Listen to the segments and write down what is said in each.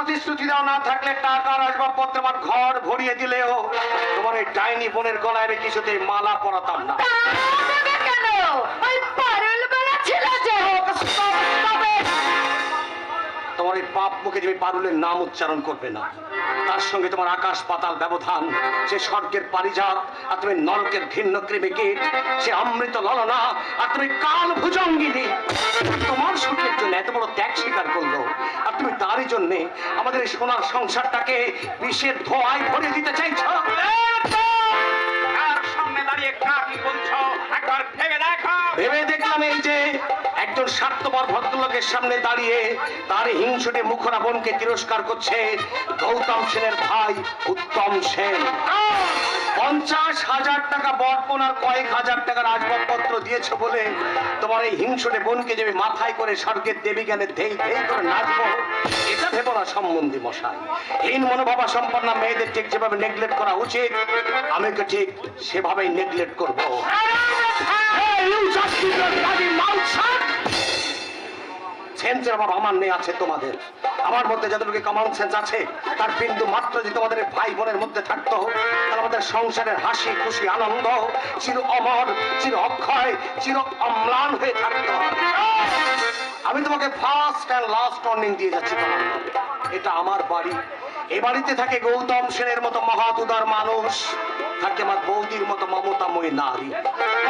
প্রতিশ্রুতি দাও না থাকলে টাকার আসবাবপত্র আমার ঘর ভরিয়ে দিলেও তোমার এই ডাইনি বোনের গলায় কিছুতে মালা পরাতাম না। তোমার এই পাপ মুখে যে পারুলের নাম উচ্চারণ করবে না তার সঙ্গে তোমার আকাশ পাতাল ব্যবধান সে স্বর্গের পারিজাত আর তুমি নরকের ভিন্ন কীট সে অমৃত ললনা আর তুমি কাল ভুজঙ্গিনী। তোমার সুখের জন্য এত বড় ত্যাগ স্বীকার করল আর তুমি তারই জন্যে আমাদের এই সোনার সংসারটাকে বিষের ধোয়ায় ভরে দিতে চাইছ। কার সামনে দাঁড়িয়ে কাকি বলছো একবার ভেবে দেখো। ভেবে দেখলাম এই যে একজন স্বার্থপর ভদ্রলোকের সামনে দাঁড়িয়ে তার হিংসুটে মুখরাবণকে তিরস্কার করছে গৌতম সেনের ভাই উত্তম সেন। পঞ্চাশ হাজার টাকা বর্পণ আর কয়েক হাজার টাকার আসবাবপত্র দিয়েছে বলে তোমার এই হিংসুটে বোনকে যে মাথায় করে স্বর্গের দেবী জ্ঞানে ধেই ধেই করে নাচবো এটা ভেবো না সম্বন্ধী মশাই। হীন মনোভাবা সম্পন্ন মেয়েদের ঠিক যেভাবে নেগলেক্ট করা উচিত আমি তো ঠিক সেভাবেই নেগলেক্ট করব। সেন্সের অভাব আমার নেই আছে তোমাদের। আমার মধ্যে যতটুকু কমন সেন্স আছে, তার বিন্দু মাত্র যদি তোমাদের ভাই বোনের মধ্যে থাকতো, তাহলে আমাদের সংসারের হাসি, খুশি, আনন্দ, চির অমর, চির অক্ষয়, চির অম্লান হয়ে থাকতো আমি তোমাকে ফার্স্ট অ্যান্ড লাস্ট ওয়ার্নিং দিয়ে যাচ্ছি এটা আমার বাড়ি। এ বাড়িতে থাকে গৌতম সেনের মতো উদার মানুষ। থাকে আমার বৌদির মতো মমতাময়ী নারী।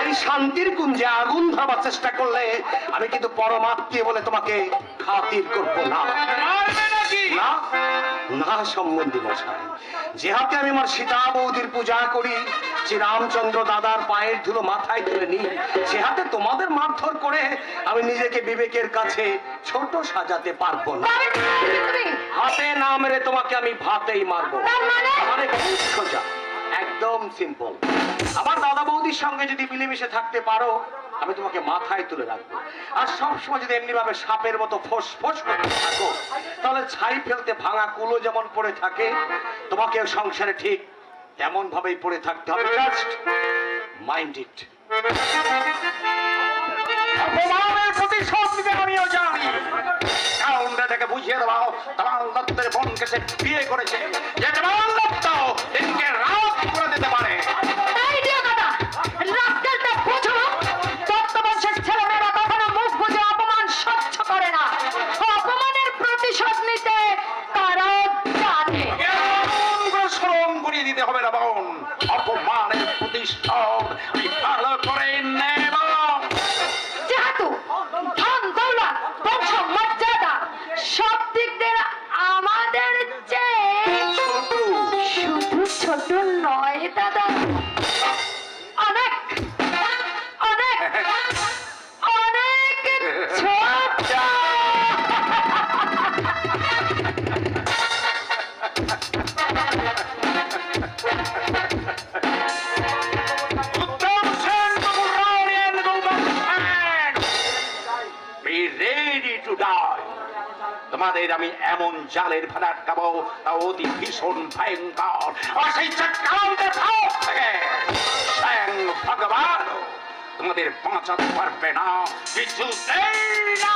এই শান্তির কুঞ্জে আগুন ধরাবার চেষ্টা করলে আমি কিন্তু পরমাত্মীয় বলে তোমাকে খাতির করব না। না না সম্বন্ধী মশাই। যে হাতে আমি আমার সীতা বৌদির পূজা করি যে রামচন্দ্র দাদার পায়ের ধুলো মাথায় তুলে নিই সে হাতে তোমাদের মারধর করে আমি নিজেকে বিবেকের কাছে ছোট সাজাতে পারব না। হাতে না মেরে তোমাকে আমি ভাতেই মারবো? মানে? খুব সোজা একদম সিম্পল আমার দাদা বৌদির সঙ্গে যদি মিলেমিশে থাকতে পারো, আমি তোমাকে মাথায় তুলে রাখব। আর সবসময় যদি এমনি ভাবে সাপের মতো ফোস ফোস করতে থাকো, তাহলে ছাই ফেলতে ভাঙা কুলো যেমন পড়ে থাকে তোমাকে সংসারে ঠিক তেমন ভাবেই পড়ে থাকতে হবে। জাস্ট মাইন্ড ইট জানি। থেকে বুঝিয়ে দেওয়া তোমার দত্তের বোনকে সে বিয়ে করেছে। যে তোমার দিতে হবে না বোন অপমানের প্রতিষ্ঠান ভালো করে নেব। যেহেতু ধন দৌলত বংশ মর্যাদা সব দিক দিয়ে আমাদের চেয়ে শুধু ছোট নয় দাদা। তোমাদের আমি এমন জালের ভাড়া আটকাবো তা অতি ভীষণ ভয়ঙ্কর। ভগবান, তোমাদের বাঁচাতে পারবে না। কিছুতেই না।